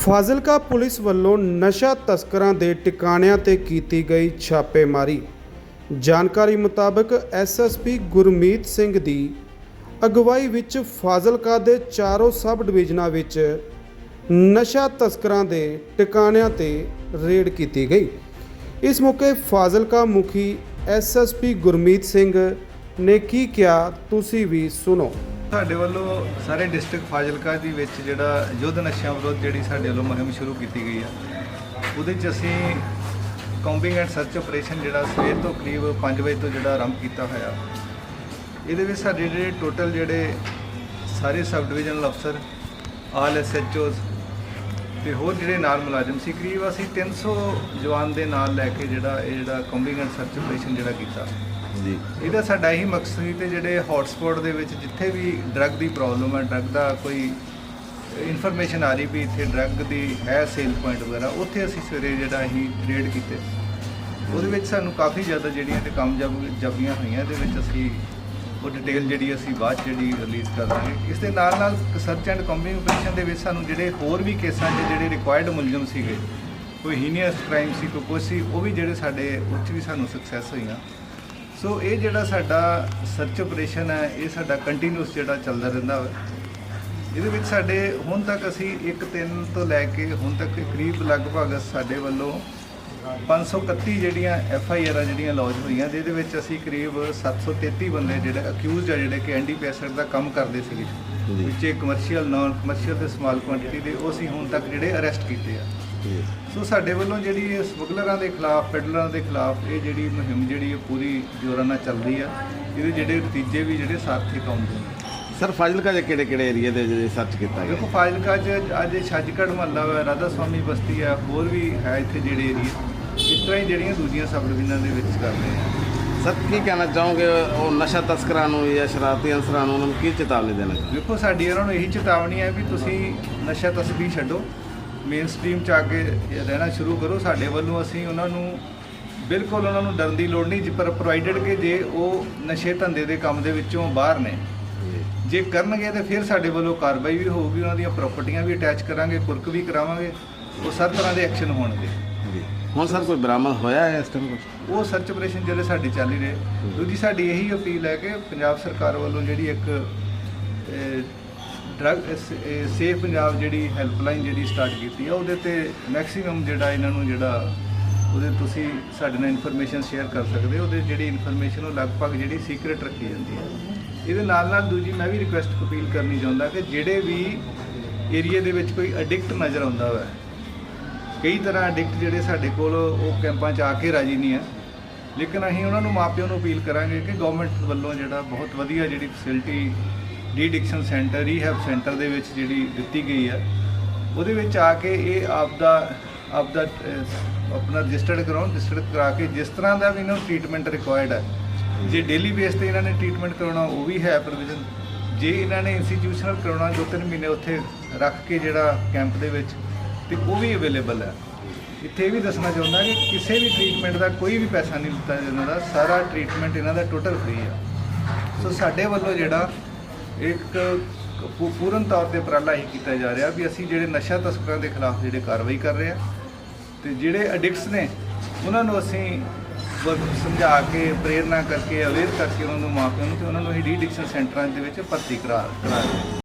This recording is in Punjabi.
ਫਾਜ਼ਿਲਕਾ ਪੁਲਿਸ ਵੱਲੋਂ ਨਸ਼ਾ ਤਸਕਰਾਂ ਦੇ ਟਿਕਾਣਿਆਂ ਤੇ ਕੀਤੀ ਗਈ ਛਾਪੇਮਾਰੀ। ਜਾਣਕਾਰੀ ਮੁਤਾਬਕ ਐਸਐਸਪੀ ਗੁਰਮੀਤ ਸਿੰਘ ਦੀ ਅਗਵਾਈ ਵਿੱਚ ਫਾਜ਼ਿਲਕਾ ਦੇ ਚਾਰੋਂ ਸਬ ਡਿਵੀਜ਼ਨਾਂ ਵਿੱਚ ਨਸ਼ਾ ਤਸਕਰਾਂ ਦੇ ਟਿਕਾਣਿਆਂ ਤੇ ਰੇਡ ਕੀਤੀ ਗਈ। ਇਸ ਮੌਕੇ ਫਾਜ਼ਿਲਕਾ ਮੁਖੀ ਐਸਐਸਪੀ ਗੁਰਮੀਤ ਸਿੰਘ ਨੇ ਕੀ ਕਿਹਾ, ਤੁਸੀਂ ਵੀ ਸੁਣੋ। ਸਾਡੇ ਵੱਲੋਂ ਸਾਰੇ ਡਿਸਟ੍ਰਿਕਟ ਫਾਜ਼ਿਲਕਾ ਦੇ ਵਿੱਚ ਜਿਹੜਾ ਯੁੱਧ ਨਸ਼ਿਆਂ ਵਿਰੁੱਧ ਜਿਹੜੀ ਸਾਡੇ ਵੱਲੋਂ ਮੁਹਿੰਮ ਸ਼ੁਰੂ ਕੀਤੀ ਗਈ ਆ, ਉਹਦੇ 'ਚ ਅਸੀਂ ਕੌਂਬਿੰਗ ਐਂਡ ਸਰਚ ਆਪਰੇਸ਼ਨ ਜਿਹੜਾ ਸਵੇਰ ਤੋਂ ਕਰੀਬ 5 ਵਜੇ ਤੋਂ ਜਿਹੜਾ ਆਰੰਭ ਕੀਤਾ ਹੋਇਆ। ਇਹਦੇ ਵਿੱਚ ਸਾਡੇ ਜਿਹੜੇ ਟੋਟਲ ਜਿਹੜੇ ਸਾਰੇ ਸਬ ਡਿਵੀਜ਼ਨਲ ਅਫਸਰ ਆਲ ਐਸਐਚਓਜ਼ ਤੇ ਹੋਰ ਜਿਹੜੇ ਨਾਲ ਮੁਲਾਜ਼ਮ ਸੀ ਕਰੀਬ ਅਸੀਂ 300 ਜਵਾਨ ਦੇ ਨਾਲ ਲੈ ਕੇ ਜਿਹੜਾ ਇਹ ਜਿਹੜਾ ਕੌਂਬਿੰਗ ਐਂਡ ਸਰਚ ਆਪਰੇਸ਼ਨ ਜਿਹੜਾ ਕੀਤਾ। ਜੀ। ਇਹਦਾ ਸਾਡਾ ਇਹੀ ਮਕਸਦ ਸੀ ਤੇ ਜਿਹੜੇ ਹੌਟਸਪੌਟ ਦੇ ਵਿੱਚ ਜਿੱਥੇ ਵੀ ਡਰੱਗ ਦੀ ਪ੍ਰੋਬਲਮ ਹੈ ਡਰੱਗ ਦਾ ਕੋਈ ਇਨਫੋਰਮੇਸ਼ਨ ਆ ਰਹੀ ਵੀ ਇੱਥੇ ਡਰੱਗ ਦੀ ਹੈ ਸੇਲ ਪੁਆਇੰਟ ਵਗੈਰਾ ਉੱਥੇ ਅਸੀਂ ਸਵੇਰੇ ਜਿਹੜਾ ਅਸੀਂ ਰੇਡ ਕੀਤੇ। ਉਹਦੇ ਵਿੱਚ ਸਾਨੂੰ ਕਾਫੀ ਜ਼ਿਆਦਾ ਜਿਹੜੀਆਂ ਤੇ ਕਾਮਯਾਬ ਜਾਬੀਆਂ ਹੋਈਆਂ ਇਹਦੇ ਵਿੱਚ ਅਸੀਂ ਉਹ ਡਿਟੇਲ ਜਿਹੜੀ ਅਸੀਂ ਬਾਅਦ 'ਚ ਜਿਹੜੀ ਰਿਲੀਜ਼ ਕਰ ਦਾਂਗੇ। ਇਸ ਦੇ ਨਾਲ ਨਾਲ ਸਰਚ ਐਂਡ ਕੰਬਿੰਗ ਆਪਰੇਸ਼ਨ ਦੇ ਵਿੱਚ ਸਾਨੂੰ ਜਿਹੜੇ ਹੋਰ ਵੀ ਕੇਸਾਂ 'ਚ ਜਿਹੜੇ ਰਿਕੁਆਇਰਡ ਮੁਲਜ਼ਮ ਸੀਗੇ, ਕੋਈ ਹੀਨੀਅਸ ਕ੍ਰਾਈਮ ਸੀ, ਕੋਈ ਕੁਛ ਸੀ, ਉਹ ਵੀ ਜਿਹੜੇ ਸਾਡੇ ਉਹ 'ਚ ਵੀ ਸਾਨੂੰ ਸਕਸੈਸ ਹੋਈਆਂ। ਸੋ ਇਹ ਜਿਹੜਾ ਸਾਡਾ ਸਰਚ ਆਪਰੇਸ਼ਨ ਹੈ, ਇਹ ਸਾਡਾ ਕੰਟੀਨਿਊਸ ਜਿਹੜਾ ਚੱਲਦਾ ਰਹਿੰਦਾ ਵਾ। ਇਹਦੇ ਵਿੱਚ ਸਾਡੇ ਹੁਣ ਤੱਕ ਅਸੀਂ 1 3 ਤੋਂ ਲੈ ਕੇ ਹੁਣ ਤੱਕ ਕਰੀਬ ਲਗਭਗ ਸਾਡੇ ਵੱਲੋਂ 531 ਜਿਹੜੀਆਂ ਐਫ ਆਈ ਆਰਾਂ ਜਿਹੜੀਆਂ ਲੌਜ ਹੋਈਆਂ ਜਿਹਦੇ ਵਿੱਚ ਅਸੀਂ ਕਰੀਬ 733 ਬੰਦੇ ਜਿਹੜੇ ਅਕਿਊਜ਼ਡ ਆ ਜਿਹੜੇ ਕਿ ਐਨਡੀਪੀਐਸ ਦਾ ਕੰਮ ਕਰਦੇ ਸੀਗੇ। ਵਿੱਚ ਕਮਰਸ਼ੀਅਲ ਨਾਨ ਕਮਰਸ਼ੀਅਲ ਤੇ ਸਮਾਲ ਕੁਆਂਟੀਟੀ ਦੇ ਉਹ ਅਸੀਂ ਹੁਣ ਤੱਕ ਜਿਹੜੇ ਅਰੈਸਟ ਕੀਤੇ ਆ। ਸੋ ਸਾਡੇ ਵੱਲੋਂ ਜਿਹੜੀ ਇਹ ਸਮਗਲਰਾਂ ਦੇ ਖਿਲਾਫ ਪੈਡਲਰਾਂ ਦੇ ਖਿਲਾਫ ਇਹ ਜਿਹੜੀ ਮੁਹਿੰਮ ਜਿਹੜੀ ਇਹ ਪੂਰੀ ਜੋਰਾਂ ਨਾਲ ਚੱਲਦੀ ਆ। ਇਹਦੇ ਜਿਹੜੇ ਨਤੀਜੇ ਵੀ ਜਿਹੜੇ ਸਾਰਥਕ ਆਉਂਦੇ ਨੇ ਸਰ ਫਾਜ਼ਿਲਕਾ ਦੇ ਕਿਹੜੇ ਕਿਹੜੇ ਏਰੀਆ ਦੇ ਜਿਹੜੇ ਸਰਚ ਕੀਤਾ ਦੇਖੋ ਗਿਆ ਫਾਜ਼ਿਲਕਾ 'ਚ ਅੱਜ ਛੱਜਕੜ ਮਹੱਲਾ ਵਾ ਰਾਧਾ ਸਵਾਮੀ ਬਸਤੀ ਆ ਹੋਰ ਵੀ ਹੈ ਇੱਥੇ ਜਿਹੜੇ ਏਰੀਆ ਇਸ ਤਰ੍ਹਾਂ ਹੀ ਜਿਹੜੀਆਂ ਦੂਜੀਆਂ ਸਬ ਡਿਵੀਜ਼ਨਾਂ ਦੇ ਵਿੱਚ ਕਰਦੇ ਆ ਸਰ ਕੀ ਕਹਿਣਾ ਚਾਹੋਗੇ? ਉਹ ਨਸ਼ਾ ਤਸਕਰਾਂ ਨੂੰ ਜਾਂ ਸ਼ਰਾਰਤੀ ਅਨਸਰਾਂ ਨੂੰ ਉਹਨਾਂ ਨੂੰ ਕੀ ਚੇਤਾਵਨੀ ਦੇਣਾ ਦੇਖੋ ਸਾਡੀ ਉਹਨਾਂ ਨੂੰ ਇਹੀ ਚੇਤਾਵਨੀ ਹੈ ਵੀ ਤੁਸੀਂ ਨਸ਼ਾ ਤਸਬੀ ਛੱਡੋ। ਮੇਨ ਸਟ੍ਰੀਮ 'ਚ ਆ ਕੇ ਰਹਿਣਾ ਸ਼ੁਰੂ ਕਰੋ। ਸਾਡੇ ਵੱਲੋਂ ਅਸੀਂ ਉਹਨਾਂ ਨੂੰ ਬਿਲਕੁਲ ਉਹਨਾਂ ਨੂੰ ਡਰਨ ਦੀ ਲੋੜ ਨਹੀਂ ਪਰ ਪ੍ਰੋਵਾਈਡਡ ਕਿ ਜੇ ਉਹ ਨਸ਼ੇ ਧੰਦੇ ਦੇ ਕੰਮ ਦੇ ਵਿੱਚੋਂ ਬਾਹਰ ਨੇ ਜੇ ਕਰਨਗੇ ਤੇ ਫਿਰ ਸਾਡੇ ਵੱਲੋਂ ਕਾਰਵਾਈ ਵੀ ਹੋਊਗੀ ਉਹਨਾਂ ਦੀਆਂ ਪ੍ਰਾਪਰਟੀਆਂ ਵੀ ਅਟੈਚ ਕਰਾਂਗੇ ਕੁਰਕ ਵੀ ਕਰਾਵਾਂਗੇ ਉਹ ਸਰ ਤਰ੍ਹਾਂ ਦੇ ਐਕਸ਼ਨ ਹੋਣਗੇ। ਜੀ। ਹੁਣ ਸਰ ਕੋਈ ਬਰਾਮਦ ਹੋਇਆ ਹੈ ਇਸ ਟਾਈਮ ਕੁਝ ਉਹ ਸਰਚ ਆਪਰੇਸ਼ਨ ਜਿਹੜੇ ਸਾਡੇ ਚੱਲ ਹੀ ਰਹੇ। ਦੂਜੀ ਸਾਡੀ ਇਹੀ ਅਪੀਲ ਹੈ ਕਿ ਪੰਜਾਬ ਸਰਕਾਰ ਵੱਲੋਂ ਜਿਹੜੀ ਇੱਕ ਡਰਗ ਸੇਫ ਪੰਜਾਬ ਜਿਹੜੀ ਹੈਲਪਲਾਈਨ ਜਿਹੜੀ ਸਟਾਰਟ ਕੀਤੀ ਆ ਉਹਦੇ ਤੇ ਮੈਕਸਿਮਮ ਜਿਹੜਾ ਇਹਨਾਂ ਨੂੰ ਜਿਹੜਾ ਉਹਦੇ ਤੁਸੀਂ ਸਾਡੇ ਨਾਲ ਇਨਫੋਰਮੇਸ਼ਨ ਸ਼ੇਅਰ ਕਰ ਸਕਦੇ ਹੋ, ਉਹਦੇ ਜਿਹੜੀ ਇਨਫੋਰਮੇਸ਼ਨ ਉਹ ਲਗਭਗ ਜਿਹੜੀ ਸੀਕ੍ਰੀਟ ਰੱਖੀ ਜਾਂਦੀ ਹੈ। ਇਹਦੇ ਨਾਲ ਨਾਲ ਦੂਜੀ ਮੈਂ ਵੀ ਰਿਕੁਐਸਟ ਅਪੀਲ ਕਰਨੀ ਚਾਹੁੰਦਾ ਕਿ ਜਿਹੜੇ ਵੀ ਏਰੀਆ ਦੇ ਵਿੱਚ ਕੋਈ ਐਡਿਕਟ ਨਜ਼ਰ ਆਉਂਦਾ ਹੋਵੇ ਕਈ ਤਰ੍ਹਾਂ ਐਡਿਕਟ ਜਿਹੜੇ ਸਾਡੇ ਕੋਲ ਉਹ ਕੈਂਪਾਂ 'ਚ ਆ ਕੇ ਰਾਜੀ ਨਹੀਂ ਹੈ। ਲੇਕਿਨ ਅਸੀਂ ਉਹਨਾਂ ਨੂੰ ਮਾਪਿਆਂ ਨੂੰ ਅਪੀਲ ਕਰਾਂਗੇ ਕਿ ਗਵਰਨਮੈਂਟ ਵੱਲੋਂ ਜਿਹੜਾ ਬਹੁਤ ਵਧੀਆ ਜਿਹੜੀ facility deaddiction centre rehab centre ਦੇ ਵਿੱਚ ਜਿਹੜੀ ਦਿੱਤੀ ਗਈ ਹੈ, ਉਹਦੇ ਵਿੱਚ ਆ ਕੇ ਇਹ ਆਪਦਾ ਆਪਦਾ ਅਹ, ਆਪਣਾ ਰਜਿਸਟਰਡ ਕਰਾਉਣ ਰਜਿਸਟਰਡ ਕਰਾ ਕੇ ਜਿਸ ਤਰ੍ਹਾਂ ਦਾ ਵੀ ਇਹਨਾਂ ਨੂੰ ਟ੍ਰੀਟਮੈਂਟ ਰਿਕੁਆਇਰਡ ਹੈ ਜੇ ਡੇਲੀ ਬੇਸ ਤੇ ਇਹਨਾਂ ਨੇ ਟ੍ਰੀਟਮੈਂਟ ਕਰਾਉਣਾ ਉਹ ਵੀ ਹੈ ਪ੍ਰੋਵੀਜ਼ਨ ਜੇ ਇਹਨਾਂ ਨੇ ਇੰਸਟੀਟਿਊਸ਼ਨਲ ਕਰਾਉਣਾ ਦੋ ਤਿੰਨ ਮਹੀਨੇ ਉੱਥੇ ਰੱਖ ਕੇ ਜਿਹੜਾ ਕੈਂਪ ਦੇ ਵਿੱਚ ਤੇ ਉਹ ਵੀ ਅਵੇਲੇਬਲ ਹੈ ਇੱਥੇ ਵੀ ਦੱਸਣਾ ਚਾਹੁੰਦਾ ਕਿ ਕਿਸੇ ਵੀ ਟ੍ਰੀਟਮੈਂਟ ਦਾ ਕੋਈ ਵੀ ਪੈਸਾ ਨਹੀਂ ਲਿੱਤਾ ਇਹਨਾਂ ਦਾ ਸਾਰਾ ਟ੍ਰੀਟਮੈਂਟ ਇਹਨਾਂ ਦਾ ਟੋਟਲ ਫ੍ਰੀ ਹੈ ਸੋ ਸਾਡੇ ਵੱਲੋਂ ਜਿਹੜਾ ਇੱਕ ਪੂਰਨ ਤੌਰ ਤੇ ਉਪਰਾਲਾ ਹੀ ਕੀਤਾ ਜਾ ਰਿਹਾ ਵੀ ਅਸੀਂ ਜਿਹੜੇ ਨਸ਼ਾ ਤਸਕਰਾਂ ਦੇ ਖਿਲਾਫ ਜਿਹੜੇ ਕਾਰਵਾਈ ਕਰ ਰਹੇ ਆ ਤੇ ਜਿਹੜੇ ਐਡਿਕਟਸ ਨੇ, ਉਹਨਾਂ ਨੂੰ ਅਸੀਂ ਬ- ਸਮਝਾ ਕੇ, ਪ੍ਰੇਰਨਾ ਕਰਕੇ ਅਵੇਅਰ ਕਰਕੇ ਉਹਨਾਂ ਨੂੰ ਮਾਪਿਆਂ ਨੂੰ ਤੇ ਉਹਨਾਂ ਨੂੰ ਅਸੀਂ ਡੀ ਐਡਿਕਸ਼ਨ ਸੈਂਟਰਾਂ ਦੇ ਵਿੱਚ ਭਰਤੀ ਕਰਾ ਕਰਾ ਰਹੇ